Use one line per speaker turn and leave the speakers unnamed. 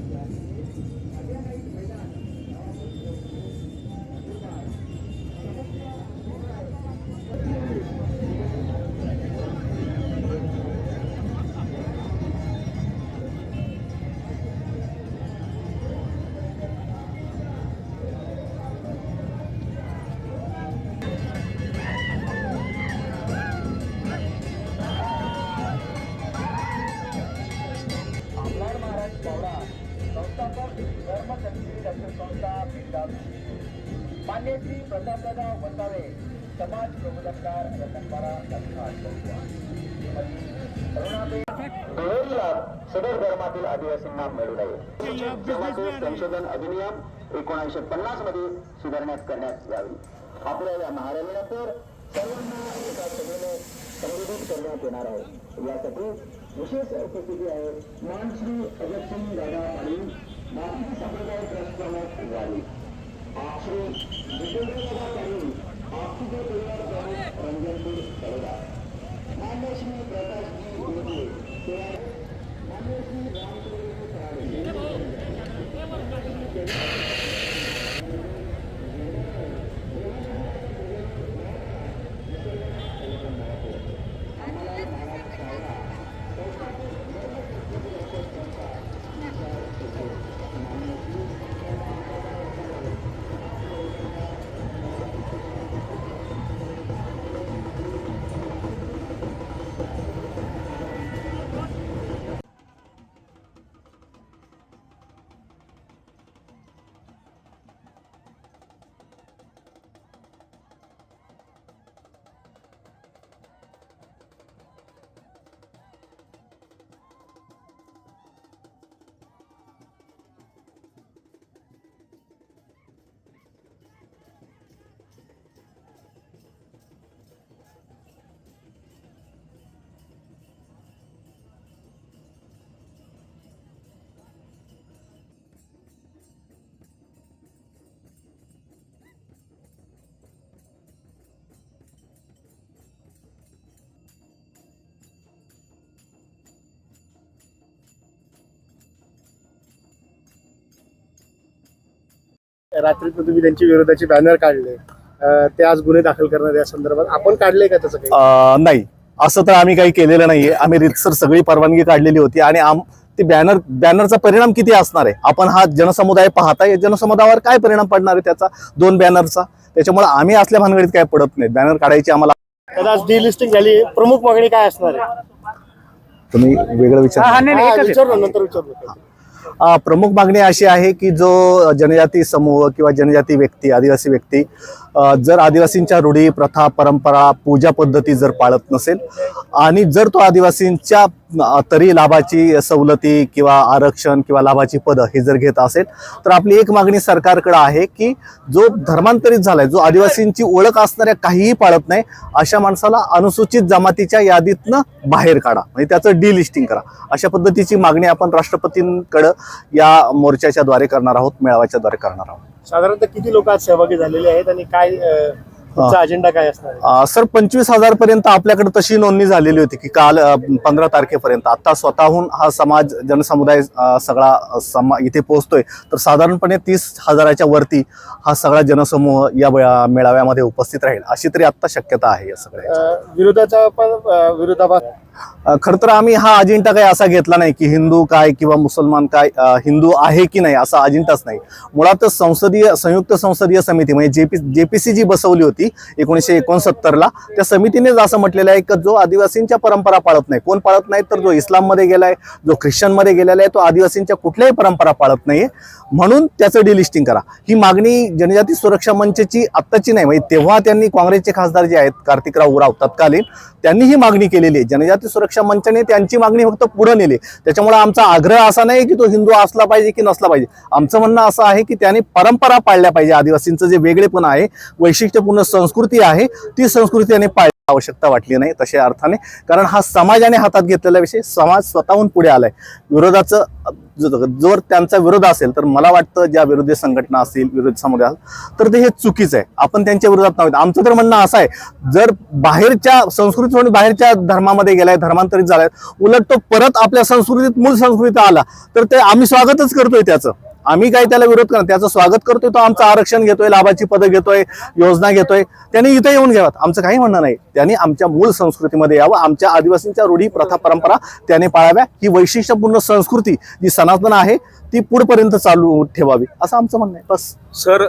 Yes. धर्मशक्ती धर्मसंस्थेची doctor संस्था बिंदास मान्य श्री प्रतापदादा वसावे समाज प्रबोधनकार रतनपाडा दुहेरीला सदर धर्मातील आदिवासींना मिळू नये संशोधन अधिनियम एकोणीसशे पन्नासमध्ये सुधारण्यात करण्यात यावी. आपल्या या महाराष्ट्रानंतर सर्वांना एका सभेने संबोधित करण्यात येणार आहे यासाठी विशेष उपस्थिती आहे. मान श्री अजयसिंग दादा Thank you.
रात्रीतून तुम्ही त्यांच्या विरोधाचे बॅनर काढले. ते आज गुन्हे दाखल करणार या संदर्भात. आपण काढले का तसं काही?
अं, नाही. असं तर आम्ही काही केलेलं नाहीये. आम्ही रितसर सगळी परवानगी काढलेली होती आणि आम ते बॅनर बॅनरचा परिणाम किती असणार आहे? आपण हा जनसमुदाय पाहता या जनसमुदायावर काय परिणाम पडणार आहे त्याचा? दोन बॅनरचा त्याच्यामुळे आम्ही असल्या भानगडीत काय पडत नाही. बॅनर काढायची आम्हाला
डिलिस्टिंग झाली. प्रमुख मागणी काय असणार आहे?
तुम्ही वेगळं विचार
हा, नंतर
प्रमुख मागणी अशी आहे की जो जनजाती समूह किंवा जनजाती व्यक्ती आदिवासी व्यक्ती जर आदिवासींच्या रूढी प्रथा परंपरा पूजा पद्धती जर पाळत नसेल आणि जर तो आदिवासींच्या तरी लाभाची सवलती किंवा आरक्षण किंवा लाभाची पदं हे जर घेत असेल तर आपली एक मागणी सरकारकडे आहे की जो धर्मांतरित झालाय जो आदिवासींची ओळख असणाऱ्या काहीही पाळत नाही अशा माणसाला अनुसूचित जमातीच्या यादीतनं बाहेर काढा. म्हणजे त्याचं डिलिस्टिंग करा. अशा पद्धतीची मागणी आपण राष्ट्रपतींकडं या मोर्चाच्या द्वारे करणार आहोत मेळाव्याच्या द्वारे करणार आहोत.
साधारणतः किती लोक आज सहभागी झालेले आहेत आणि काय तुमचा अजेंडा काय असणार आहे?
अ, सर पंचवीस हजार पर्यंत आपल्याकडे तशी नोंदणी झालेली होती की काल पंधरा तारखेपर्यंत. आता स्वतःहून हा समाज जनसमुदाय अ, सगळा अ, समा इथे पोहोचतोय. तर साधारणपणे तीस हजाराच्या वरती हा सगळा जनसमूह या मेळाव्यामध्ये उपस्थित राहील. अशी तरी आता शक्यता आहे या सगळ्या
अं, विरोधाचा पण अं, विरोधाभास
खरं तर आम्ही हा अजिंठा काही असा घेतला नाही की हिंदू काय किंवा मुसलमान काय हिंदू आहे की नाही असा अजिंठाच नाही. मुळातच संसदीय संयुक्त संसदीय समिती म्हणजे जेपी जेपीसी जी बसवली होती एकोणीसशे एकोणसत्तरला त्या समितीनेच असं म्हटलेलं आहे की जो आदिवासींच्या परंपरा पाळत नाही. कोण पाळत नाही? तर जो इस्लाममध्ये गेलाय जो ख्रिश्चनमध्ये गेलेला आहे तो आदिवासींच्या कुठल्याही परंपरा पाळत नाही म्हणून त्याचं डिलिस्टिंग करा. ही मागणी जनजाती सुरक्षा मंचची आत्ताची नाही म्हणजे तेव्हा त्यांनी काँग्रेसचे खासदार जे आहेत कार्तिकराव उराव तत्कालीन त्यांनी ही मागणी केलेली आहे. जनजाती सुरक्षा मंचाने त्यांची मागणी फक्त पुढे नेली. त्याच्यामुळे आमचा आग्रह असा नाही की तो हिंदू असला पाहिजे की नसला पाहिजे. आमचं म्हणणं असं आहे की त्याने परंपरा पाळल्या पाहिजे. आदिवासींचं जे वेगळेपण आहे वैशिष्ट्यपूर्ण संस्कृती आहे ती संस्कृती त्याने पाळ आवश्यकता वाटली नाही तशा अर्थाने. कारण हा समाजाने हातात घेतलेला विषय समाज स्वतःहून पुढे आलाय. विरोधाचं जर त्यांचा विरोध असेल तर मला वाटतं ज्या विरोधी संघटना असतील विरोधी समुदाय असेल, तर ते हे चुकीचं आहे. आपण त्यांच्या विरोधात नव्हतं आमचं तर म्हणणं असं आहे जर बाहेरच्या संस्कृती म्हणून बाहेरच्या धर्मामध्ये गेलाय धर्मांतरित झालाय उलट तो परत आपल्या संस्कृतीत मूळ संस्कृतीत आला तर ते आम्ही स्वागतच करतोय त्याचं. आम्ही काय त्याला विरोध करणार त्याचं स्वागत करतोय तो आमचं आरक्षण घेतोय लाभाची पदं घेतोय योजना घेतोय. त्यांनी इथे येऊन घ्यावात आमचं काही म्हणणं नाही. त्यांनी आमच्या मूळ संस्कृतीमध्ये यावं. आमच्या आदिवासींच्या रूढी प्रथा परंपरा त्याने पाळाव्या. ही वैशिष्ट्यपूर्ण संस्कृती जी सनातन आहे ती पुढपर्यंत चालू ठेवावी. असं आमचं म्हणणं आहे. बस.
सर